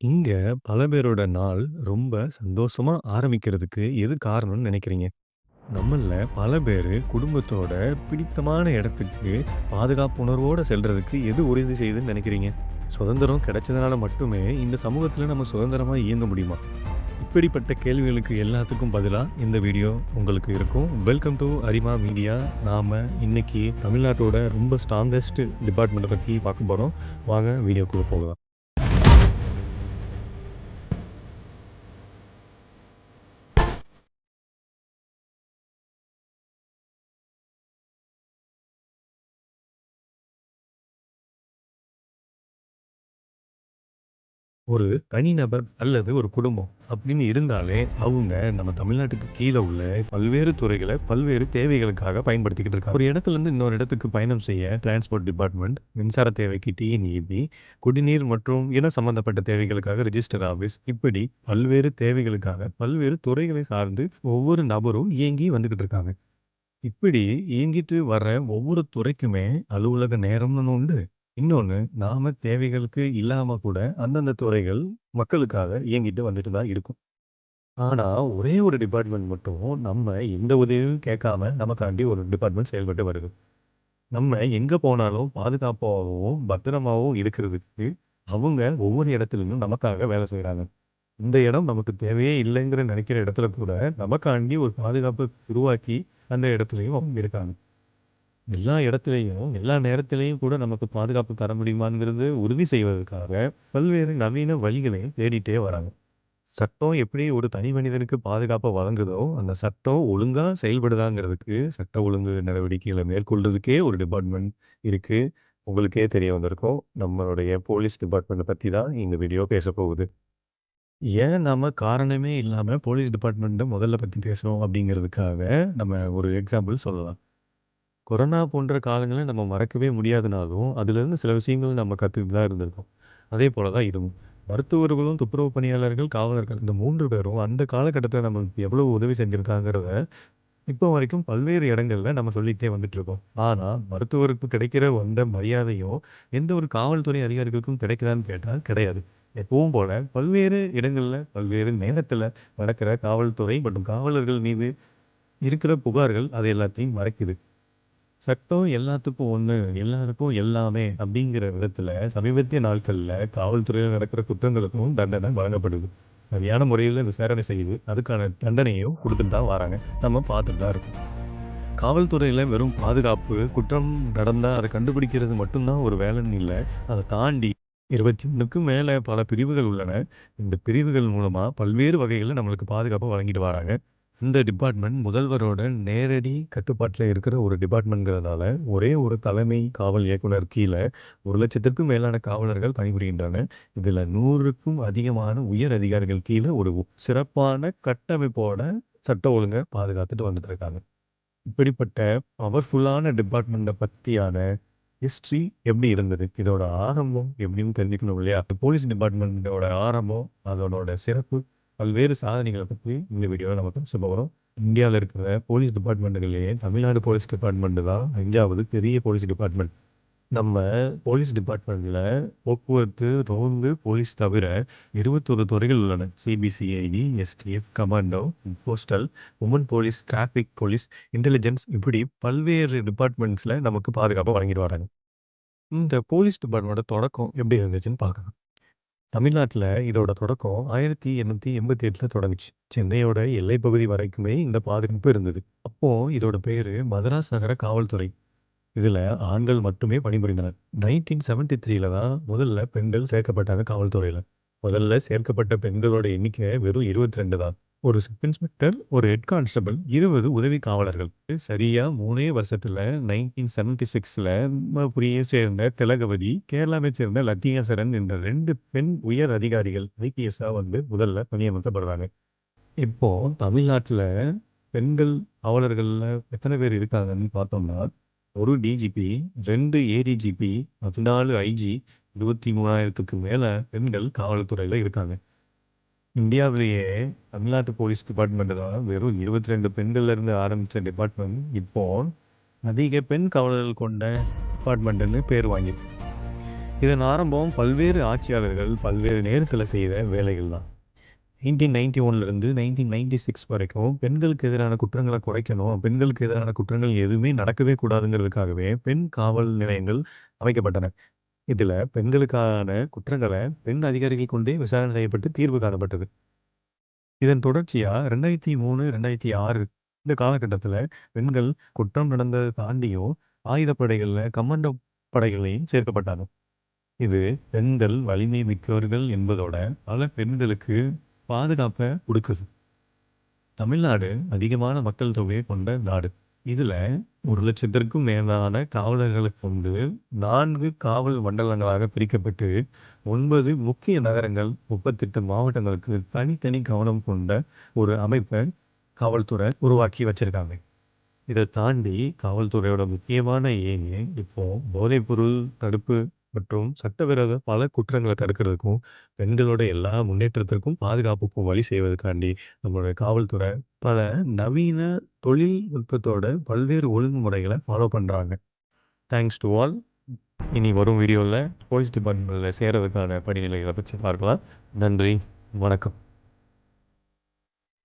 இங்க பல பேரோட நாள் ரொம்ப சந்தோஷமா ஆரம்பிக்கிறதுக்கு எது காரணம்னு நினைக்கிறீங்க? நம்மள்ல பல பேரு குடும்பத்தோட பிடித்தமான இடத்துக்கு பாதுகாப்பு உணர்வோட செல்றதுக்கு எது உறுதி செய்யுதுன்னு நினைக்கிறீங்க? சுதந்திரம் கிடைச்சதுனால மட்டுமே இந்த சமூகத்துல நம்ம சுதந்திரமா இயங்க முடியுமா? இப்படிப்பட்ட கேள்விகளுக்கு எல்லாத்துக்கும் பதிலா இந்த வீடியோ உங்களுக்கு இருக்கும். Welcome to Arima media. நாம இன்னைக்கு தமிழ்நாட்டோட ரொம்ப ஸ்ட்ராங்கஸ்ட் டிபார்ட்மெண்ட்ட பத்தி பார்க்க போறோம். வாங்க வீடியோக்குள்ள போகலாம். ஒரு தனிநபர் அல்லது ஒரு குடும்பம் அப்படின்னு இருந்தாலே, அவங்க நம்ம தமிழ்நாட்டுக்கு கீழ உள்ள பல்வேறு துறைகள பல்வேறு தேவைகளுக்காக பயன்படுத்திக்கிட்டு இருக்காங்க. ஒரு இடத்துலருந்து இன்னொரு இடத்துக்கு பயணம் செய்ய டிரான்ஸ்போர்ட் டிபார்ட்மெண்ட், மின்சார தேவைக்கு டிஎன்இபி, குடிநீர் மற்றும் இன சம்பந்தப்பட்ட தேவைகளுக்காக ரிஜிஸ்டர் ஆஃபீஸ் இப்படி பல்வேறு தேவைகளுக்காக பல்வேறு துறைகளை சார்ந்து ஒவ்வொரு நபரும் இயங்கி வந்துகிட்டு இருக்காங்க. இப்படி இயங்கிட்டு வர்ற ஒவ்வொரு துறைக்குமே அலுவலக நேரம்னு ஒண்ணு உண்டு. இன்னொன்னு நாம தேவைகளுக்கு இல்லாம கூட அந்தந்த துறைகள் மக்களுக்காக இயங்கிட்டு வந்துட்டு தான் இருக்கும். ஆனா, ஒரே ஒரு டிபார்ட்மெண்ட் மட்டும் நம்ம எந்த உதவியும் கேட்காம நமக்காண்டி ஒரு டிபார்ட்மெண்ட் செயல்பட்டு வருது. நம்ம எங்க போனாலும் பாதுகாப்பாகவும் பத்திரமாவும் இருக்கிறதுக்கு அவங்க ஒவ்வொரு இடத்துலயும் நமக்காக வேலை செய்றாங்க. இந்த இடம் நமக்கு தேவையே இல்லைங்கிற நினைக்கிற இடத்துல கூட நமக்காண்டி ஒரு பாதுகாப்பு உருவாக்கி அந்த இடத்துலயும் அவங்க இருக்காங்க. எல்லா இடத்துலயும், எல்லா நேரத்திலயும் கூட நமக்கு பாதுகாப்பு தர முடியுமாங்கிறது உறுதி செய்வதற்காக பல்வேறு நவீன வழிகளை தேடிட்டே வராங்க. சட்டம் எப்படி ஒரு தனி மனிதனுக்கு பாதுகாப்ப வழங்குதோ, அந்த சட்டம் ஒழுங்கா செயல்படுதாங்கிறதுக்கு சட்ட ஒழுங்கு நடவடிக்கைகளை மேற்கொள்றதுக்கே ஒரு டிபார்ட்மெண்ட் இருக்கு. உங்களுக்கே தெரிய வந்திருக்கும். நம்மளுடைய போலீஸ் டிபார்ட்மெண்ட்ட பத்தி தான் இந்த வீடியோ பேசப்போகுது. ஏன் நாம காரணமே இல்லாம போலீஸ் டிபார்ட்மெண்ட்ட முதல்ல பத்தி பேசுறோம் அப்படிங்கிறதுக்காக நம்ம ஒரு எக்ஸாம்பிள் சொல்லலாம். கொரோனா போன்ற காலங்கள நம்ம மறக்கவே முடியாதுனாலும், அதிலிருந்து சில விஷயங்கள் நம்ம கத்துக்கிட்டு தான் இருந்திருக்கோம். அதே போல தான் இதுவும். மருத்துவர்களும், துப்புரவு பணியாளர்கள், காவலர்கள் இந்த 3 பேரும் அந்த காலகட்டத்தில நமக்கு எவ்வளவு உதவி செஞ்சிருக்காங்கிறத, இப்போ வரைக்கும் பல்வேறு இடங்கள்ல நம்ம சொல்லிகிட்டே வந்துட்டுருக்கோம். ஆனா, மருத்துவருக்கு கிடைக்கிற அந்த மரியாதையும், எந்த ஒரு காவல்துறை அதிகாரிகளுக்கும் கிடைக்குதான்னு கேட்டா கிடையாது. எப்பவும் போல பல்வேறு இடங்கள்ல, பல்வேறு நேரத்தில நடக்கிற காவல்துறை மற்றும் காவலர்கள் மீது இருக்கிற புகார்கள் அது எல்லாத்தையும் மறைக்குது. சட்டம் எல்லாத்துக்கும் ஒண்ணு, எல்லாருக்கும் எல்லாமே அப்படிங்கிற விதத்தில சமீபத்திய நாட்கள்ல காவல்துறையில நடக்கிற குற்றங்களுக்கும் தண்டனை வழங்கப்படுது. சரியான முறையில விசாரணை செய்து, அதுக்கான தண்டனையும் குடுத்துட்டு தான் வராங்க. நம்ம பார்த்துட்டு தான் இருக்கோம். காவல்துறையில வெறும் பாதுகாப்பு, குற்றம் நடந்தா அத கண்டுபிடிக்கிறது மட்டும் தான் ஒரு வேலைன்னு இல்ல. அத தாண்டி 21க்கும் மேல பல பிரிவுகள் உள்ளன. இந்த பிரிவுகள் மூலமா பல்வேறு வகைகள்ல நம்மளுக்கு பாதுகாப்பு வழங்கிட்டு வராங்க. இந்த டிபார்ட்மெண்ட் முதல்வரோட நேரடி கட்டுப்பாட்டுல இருக்கிற ஒரு டிபார்ட்மெண்ட்ங்கிறதுனால, ஒரே ஒரு தலைமை காவல் இயக்குனர் கீழ 1,00,000க்கும் மேலான காவலர்கள் பணிபுரிகின்றனர். இதுல 100க்கும் அதிகமான உயர் அதிகாரிகள் கீழ ஒரு சிறப்பான கட்டமைப்போட சட்ட ஒழுங்க பாதுகாத்துட்டு வந்துட்டு இருக்காங்க. இப்படிப்பட்ட பவர்ஃபுல்லான டிபார்ட்மெண்ட்ட பத்தியான ஹிஸ்ட்ரி எப்படி இருந்தது? இதோட ஆரம்பம் எப்படின்னு தெரிஞ்சுக்கணும் இல்லையா? போலீஸ் டிபார்ட்மெண்ட்டோட ஆரம்பம், அதனோட சிறப்பு, பல்வேறு சாதனைகளை பற்றி இந்த வீடியோவில் நம்ம பேச போகிறோம் இந்தியாவில் இருக்கிற போலீஸ் டிபார்ட்மெண்ட்கள்லயே தமிழ்நாடு போலீஸ் டிபார்ட்மெண்ட் தான் அஞ்சாவது பெரிய போலீஸ் டிபார்ட்மெண்ட். நம்ம போலீஸ் டிபார்ட்மெண்ட்டில் போக்குவரத்து, ரோந்து, போலீஸ் தவிர 21 துறைகள் உள்ளன. CBCID, STF, commando, postal, woman police, traffic police, intelligence இப்படி பல்வேறு டிபார்ட்மெண்ட்ஸில் நமக்கு பாதுகாப்பாக வழங்கிட்டு வராங்க. இந்த போலீஸ் டிபார்ட்மெண்ட்டோட தொடக்கம் எப்படி இருந்துச்சுன்னு பார்க்கலாம். தமிழ்நாட்டில் இதோட தொடக்கம் 1888ல தொடங்குச்சு. சென்னையோட எல்லைப் பகுதி வரைக்குமே இந்த பாதுகாப்பு இருந்தது. அப்போ இதோட பேரு மதராஸ் நகர காவல்துறை. இதுல ஆண்கள் மட்டுமே பணிபுரிந்தனர். 1973ல தான் முதல்ல பெண்கள் சேர்க்கப்பட்டாங்க காவல்துறையில. முதல்ல சேர்க்கப்பட்ட பெண்களோட எண்ணிக்கை வெறும் 22 தான். ஒரு சப் இன்ஸ்பெக்டர், ஒரு ஹெட் கான்ஸ்டபிள், 20 உதவி காவலர்கள். சரியா 3ஏ வருஷத்துல 1976ல தர்மபுரியை சேர்ந்த திலகவதி, கேரளாவை சேர்ந்த லத்திகாசரன் என்ற 2 பெண் உயர் அதிகாரிகள் ஐபிஎஸ்ஸா வந்து முதல்ல பணியமர்த்தப்படுறாங்க. இப்போ தமிழ்நாட்டுல பெண்கள் காவலர்கள்ல எத்தன பேர் இருக்காங்கன்னு பார்த்தோம்னா, 1 டிஜிபி, 2 ஏடிஜிபி, 14 ஐஜி, 23,000க்கு மேல பெண்கள் காவல்துறையில இருக்காங்க. இந்தியாவிலேயே தமிழ்நாட்டு போலீஸ் டிபார்ட்மெண்ட் தான் வெறும் 22 பெண்கள்ல இருந்து ஆரம்பித்த டிபார்ட்மெண்ட், இப்போ அதிக பெண் காவலர்கள் கொண்ட டிபார்ட்மெண்ட்டுன்னு பேர் வாங்கியிருக்கு. இதன் ஆரம்பம் பல்வேறு ஆட்சியாளர்கள் பல்வேறு நேரத்தில் செய்த வேலைகள் தான் நைன்டீன் நைன்டி ஒன்லேருந்து நைன்டீன் நைன்டி சிக்ஸ் வரைக்கும் பெண்களுக்கு எதிரான குற்றங்களை குறைக்கணும் பெண்களுக்கு எதிரான குற்றங்கள் எதுவுமே நடக்கவே கூடாதுங்கிறதுக்காகவே பெண் காவல் நிலையங்கள் அமைக்கப்பட்டன இதில் பெண்களுக்கான குற்றங்களை பெண் அதிகாரிகள் கொண்டே விசாரணை செய்யப்பட்டு தீர்வு காணப்பட்டது. இதன் தொடர்ச்சியாக ரெண்டாயிரத்தி மூணு ரெண்டாயிரத்தி ஆறு இந்த காலகட்டத்தில் பெண்கள் குற்றம் நடந்ததை தாண்டியும் ஆயுதப்படைகளில் கமாண்டோ படைகளையும் சேர்க்கப்பட்டாங்க. இது பெண்கள் வலிமை மிக்கவர்கள் என்பதோட பல பெண்களுக்கு பாதுகாப்பை கொடுக்குது. தமிழ்நாடு அதிகமான மக்கள் தொகையை கொண்ட நாடு. இதில் ஒரு லட்சத்திற்கும் மேலான காவலர்களை கொண்டு நான்கு காவல் மண்டலங்களாக பிரிக்கப்பட்டு ஒன்பது முக்கிய நகரங்கள் முப்பத்தெட்டு மாவட்டங்களுக்கு தனித்தனி கவனம் கொண்ட ஒரு அமைப்பை காவல்துறை உருவாக்கி வச்சிருக்காங்க. இதை தாண்டி காவல்துறையோட முக்கியமான ஏணி இப்போது போதைப்பொருள் தடுப்பு மற்றும் சட்டவிரோத பல குற்றங்களை தடுக்கிறதுக்கும் பெண்களோட எல்லா முன்னேற்றத்திற்கும் பாதுகாப்புக்கும் வழி செய்வதற்காண்டி நம்மளுடைய காவல்துறை பல நவீன தொழில்நுட்பத்தோட பல்வேறு ஒழுங்குமுறைகளை ஃபாலோ பண்ணுறாங்க தேங்க்ஸ் டு ஆல் இனி வரும் வீடியோவில் போலீஸ் டிபார்ட்மெண்ட்டில் சேரதுக்கான படிநிலைகளை பற்றி பார்க்கலாம். நன்றி. வணக்கம்.